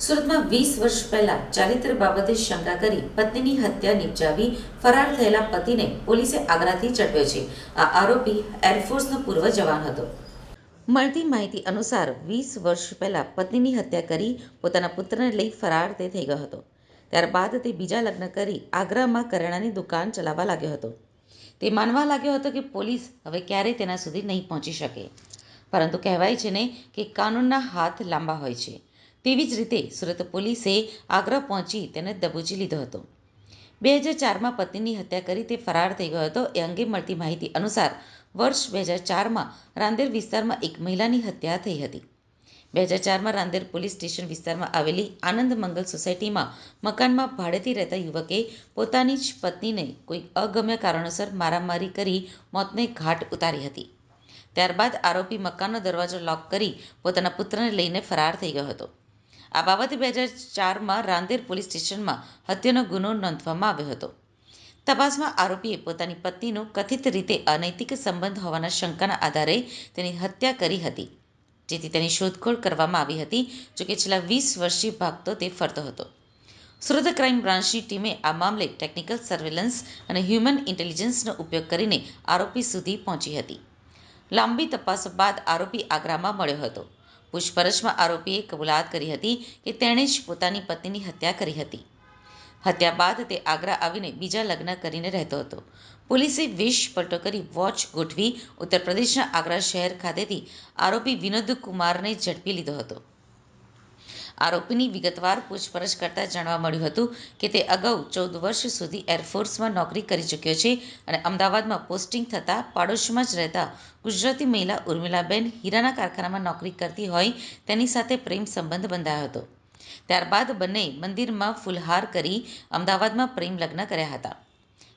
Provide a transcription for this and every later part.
સુરતમાં વીસ વર્ષ પહેલા ચારિત્ર બાબતે શંકા કરી પત્નીની હત્યા નિપજાવી ફરાર થયેલા પતિને પોલીસે આગ્રાથી ઝડપ્યો છે. આ આરોપી એરફોર્સનો પૂર્વ જવાન હતો. મળતી માહિતી અનુસાર વીસ વર્ષ પહેલા પત્નીની હત્યા કરી પોતાના પુત્રને લઈ ફરાર તે થઈ ગયો હતો. ત્યારબાદ તે બીજા લગ્ન કરી આગ્રામાં કરિયાણાની દુકાન ચલાવવા લાગ્યો હતો. તે માનવા લાગ્યો હતો કે પોલીસ હવે ક્યારેય તેના સુધી નહીં પહોંચી શકે. પરંતુ કહેવાય છે ને કે કાનૂનના હાથ લાંબા હોય છે. તેવી જ રીતે સુરત પોલીસે આગ્રા પહોંચી તેને દબોચી લીધો હતો. બે હજાર ચારમાં પત્નીની હત્યા કરી તે ફરાર થઈ ગયો હતો. એ અંગે મળતી માહિતી અનુસાર વર્ષ બે હજાર ચારમાં રાંદેર વિસ્તારમાં એક મહિલાની હત્યા થઈ હતી. બે હજાર ચારમાં રાંદેર પોલીસ સ્ટેશન વિસ્તારમાં આવેલી આનંદ મંગલ સોસાયટીમાં મકાનમાં ભાડેથી રહેતા યુવકે પોતાની જ પત્નીને કોઈ અગમ્ય કારણોસર મારામારી કરી મોતને ઘાટ ઉતારી હતી. ત્યારબાદ આરોપી મકાનનો દરવાજો લોક કરી પોતાના પુત્રને લઈને ફરાર થઈ ગયો હતો. આ બાબતે બે હજાર ચારમાં રાંદેર પોલીસ સ્ટેશનમાં હત્યાનો ગુનો નોંધવામાં આવ્યો હતો. તપાસમાં આરોપીએ પોતાની પત્નીનો કથિત રીતે અનૈતિક સંબંધ હોવાના શંકાના આધારે તેની હત્યા કરી હતી, જેથી તેની શોધખોળ કરવામાં આવી હતી જોકે છેલ્લા વીસ વર્ષથી ભાગતો તે ફરતો હતો. સુરત ક્રાઇમ બ્રાન્ચની ટીમે આ મામલે ટેકનિકલ સર્વેલન્સ અને હ્યુમન ઇન્ટેલિજન્સનો ઉપયોગ કરીને આરોપી સુધી પહોંચી હતી. લાંબી તપાસ બાદ આરોપી આગ્રામાં મળ્યો હતો. પૂછપરછમાં આરોપીએ કબૂલાત કરી હતી કે તેણે જ પોતાની પત્નીની હત્યા કરી હતી. હત્યા બાદ તે આગ્રા આવીને બીજા લગ્ન કરીને રહેતો હતો. પોલીસે વેશ પલટો કરી વોચ ગોઠવી ઉત્તર પ્રદેશના આગ્રા શહેર ખાતેથી આરોપી વિનોદ કુમારને ઝડપી લીધો હતો. આરોપીની વિગતવાર પૂછપરછ કરતાં જાણવા મળ્યું હતું કે તે અગાઉ ચૌદ વર્ષ સુધી એરફોર્સમાં નોકરી કરી ચૂક્યો છે અને અમદાવાદમાં પોસ્ટિંગ થતાં પાડોશમાં જ રહેતા ગુજરાતી મહિલા ઉર્મિલાબેન હીરાના કારખાનામાં નોકરી કરતી હોય તેની સાથે પ્રેમ સંબંધ બંધાયો હતો. ત્યારબાદ બંને મંદિરમાં ફુલહાર કરી અમદાવાદમાં પ્રેમ લગ્ન કર્યા હતા.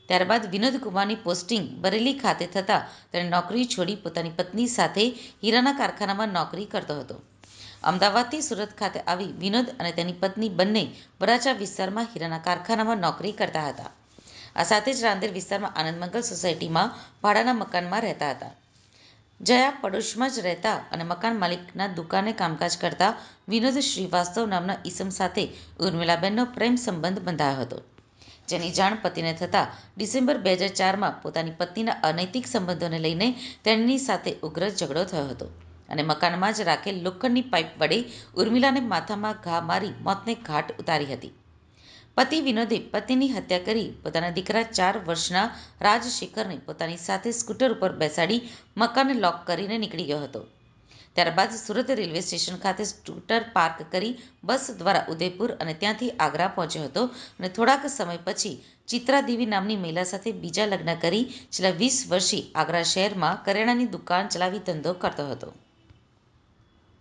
ત્યારબાદ વિનોદ કુમારની પોસ્ટિંગ બરેલી ખાતે થતાં તેણે નોકરી છોડી પોતાની પત્ની સાથે હીરાના કારખાનામાં નોકરી કરતો હતો. અમદાવાદથી સુરત ખાતે આવી વિનોદ અને તેની પત્ની બંને વરાછા વિસ્તારમાં હીરાના કારખાનામાં નોકરી કરતા હતા. આ સાથે જ રાંદેર વિસ્તારમાં આનંદ મંગલ સોસાયટીમાં ભાડાના મકાનમાં રહેતા હતા. જયા પડોશમાં જ રહેતા અને મકાન માલિકના દુકાને કામકાજ કરતા વિનોદ શ્રીવાસ્તવ નામના ઈસમ સાથે ઉર્મિલાબેનનો પ્રેમ સંબંધ બંધાયો હતો. જેની જાણ પતિને થતાં ડિસેમ્બર બે હજાર ચારમાં પોતાની પત્નીના અનૈતિક સંબંધોને લઈને તેણીની સાથે ઉગ્ર ઝઘડો થયો હતો. અને મકાનમાં જ રાખેલ લોખંડની પાઇપ વડે ઉર્મિલાને માથામાં ઘા મારી મોતને ઘાટ ઉતારી હતી. પતિ વિનોદે પત્નીની હત્યા કરી પોતાના દીકરા ચાર વર્ષના રાજશેખરને પોતાની સાથે સ્કૂટર ઉપર બેસાડી મકાન લોક કરીને નીકળી ગયો હતો. ત્યારબાદ સુરત રેલવે સ્ટેશન ખાતે સ્કૂટર પાર્ક કરી બસ દ્વારા ઉદયપુર અને ત્યાંથી આગ્રા પહોંચ્યો હતો અને થોડાક સમય પછી ચિત્રા દેવી નામની મહિલા સાથે બીજા લગ્ન કરી છેલ્લા વીસ વર્ષથી આગ્રા શહેરમાં કરિયાણાની દુકાન ચલાવી ધંધો કરતો હતો.